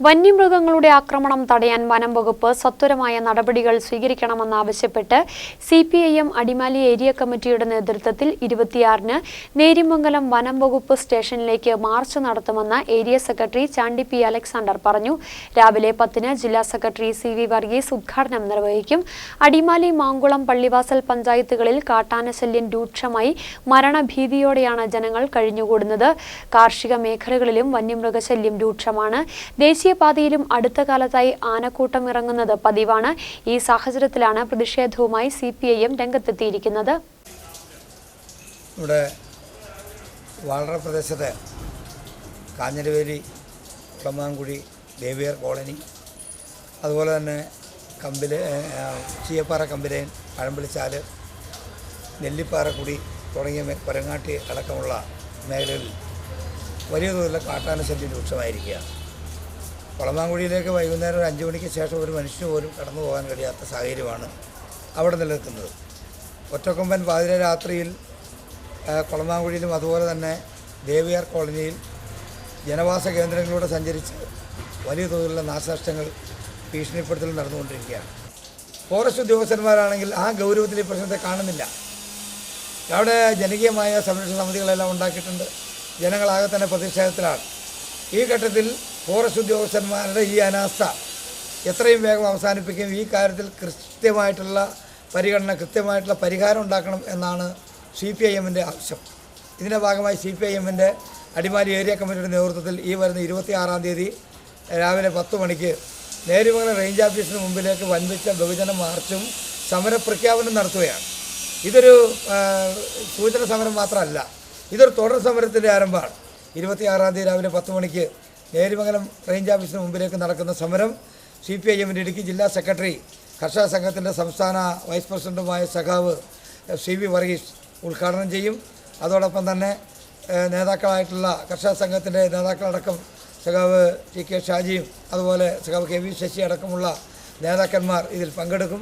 വന്യമൃഗങ്ങളുടെ ആക്രമണം തടയാൻ വനം വകുപ്പ് സത്വരമായ നടപടികൾ സ്വീകരിക്കണമെന്നാവശ്യപ്പെട്ട് C P I M Adimali area കമ്മിറ്റിയുടെ നേതൃത്വത്തിൽ ഇരുപത്തിയാറിന് നേരിമംഗലം വനം വകുപ്പ് സ്റ്റേഷനിലേക്ക് മാർച്ച് നടത്തുമെന്ന് area secretary Chandy P Alexander പറഞ്ഞു. രാവിലെ പത്തിന് ജില്ലാ സെക്രട്ടറി സി വി വർഗീസ് ഉദ്ഘാടനം നിർവഹിക്കും. അടിമാലി മാങ്കുളം പള്ളിവാസൽ പഞ്ചായത്തുകളിൽ കാട്ടാനശല്യം രൂക്ഷമായി മരണഭീതിയോടെയാണ് ജനങ്ങൾ കഴിഞ്ഞുകൂടുന്നത്. കാർഷിക മേഖലകളിലും വന്യമൃഗശല്യം രൂക്ഷമാണ്. ദേശീയപാതയിലും അടുത്ത കാലത്തായി ആനക്കൂട്ടം ഇറങ്ങുന്നത് പതിവാണ്. ഈ സാഹചര്യത്തിലാണ് പ്രതിഷേധവുമായി സി പി ഐ എം രംഗത്തെത്തിയിരിക്കുന്നത്. ഇവിടെ വാളറ പ്രദേശത്ത് കാഞ്ഞിരവേലി കുളമാങ്കുഴി ദേവിയർ കോളനി അതുപോലെ തന്നെ കമ്പിൽ ചീയപ്പാറ കമ്പിലേൻ പഴമ്പളിച്ചാൽ നെല്ലിപ്പാറക്കുടി തുടങ്ങിയ കൊരങ്ങാട്ടി അടക്കമുള്ള മേഖലകളിൽ വലിയ തോതിലുള്ള കാട്ടാന ശല്യം രൂക്ഷമായിരിക്കുകയാണ്. കുളമാങ്കുഴിയിലേക്ക് വൈകുന്നേരം ഒരു അഞ്ച് മണിക്ക് ശേഷം ഒരു മനുഷ്യന് പോലും കടന്നു പോകാൻ കഴിയാത്ത സാഹചര്യമാണ് അവിടെ നിലനിൽക്കുന്നത്. ഒറ്റക്കൊമ്പൻ പാതിര രാത്രിയിൽ കുളമാങ്കുഴിയിലും അതുപോലെ തന്നെ ദേവിയാർ കോളനിയിൽ ജനവാസ കേന്ദ്രങ്ങളിലൂടെ സഞ്ചരിച്ച് വലിയ തോതിലുള്ള നാശനഷ്ടങ്ങൾ ഭീഷണിപ്പെടുത്തൽ നടന്നുകൊണ്ടിരിക്കുകയാണ്. ഫോറസ്റ്റ് ഉദ്യോഗസ്ഥന്മാരാണെങ്കിൽ ആ ഗൗരവത്തിൽ ഈ പ്രശ്നത്തെ കാണുന്നില്ല. അവിടെ ജനകീയമായ സംരക്ഷണ സമിതികളെല്ലാം ഉണ്ടാക്കിയിട്ടുണ്ട്. ജനങ്ങളാകെ തന്നെ പ്രതിഷേധത്തിലാണ്. ഈ ഘട്ടത്തിൽ ഫോറസ്റ്റ് ഉദ്യോഗസ്ഥന്മാരുടെ ഈ അനാസ്ഥ എത്രയും വേഗം അവസാനിപ്പിക്കുകയും ഈ കാര്യത്തിൽ കൃത്യമായിട്ടുള്ള പരിഗണന കൃത്യമായിട്ടുള്ള പരിഹാരം ഉണ്ടാക്കണം എന്നാണ് സി പി ഐ എമ്മിന്റെ ആവശ്യം. ഇതിന്റെ ഭാഗമായി സി പി ഐ എമ്മിന്റെ അടിമാലി ഏരിയ കമ്മിറ്റിയുടെ നേതൃത്വത്തിൽ ഈ വരുന്ന ഇരുപത്തി ആറാം തീയതി രാവിലെ പത്ത് മണിക്ക് നേരുമംഗലം റേഞ്ച് ഓഫീസിന് മുമ്പിലേക്ക് വൻപിച്ച ബഹുജന മാർച്ചും സമരപ്രഖ്യാപനം നടത്തുകയാണ്. ഇതൊരു സൂചന സമരം മാത്രമല്ല ഇതൊരു തുടർ സമരത്തിന്റെ ആരംഭമാണ്. ഇരുപത്തിയാറാം തീയതി രാവിലെ പത്ത് മണിക്ക് നേരിമംഗലം റേഞ്ച് ഓഫീസിന് മുമ്പിലേക്ക് നടക്കുന്ന സമരം സി പി ഐ എമ്മിന്റെ ഇടുക്കി ജില്ലാ സെക്രട്ടറി കർഷക സംഘത്തിന്റെ സംസ്ഥാന വൈസ് പ്രസിഡന്റുമായ സഖാവ് സി വി വർഗീസ് ഉദ്ഘാടനം ചെയ്യും. അതോടൊപ്പം തന്നെ നേതാക്കളായിട്ടുള്ള കർഷക സംഘത്തിന്റെ നേതാക്കളടക്കം സഖാവ് ടി കെ ഷാജിയും അതുപോലെ സഖാവ് കെ വി ശശി അടക്കമുള്ള നേതാക്കന്മാർ ഇതിൽ പങ്കെടുക്കും.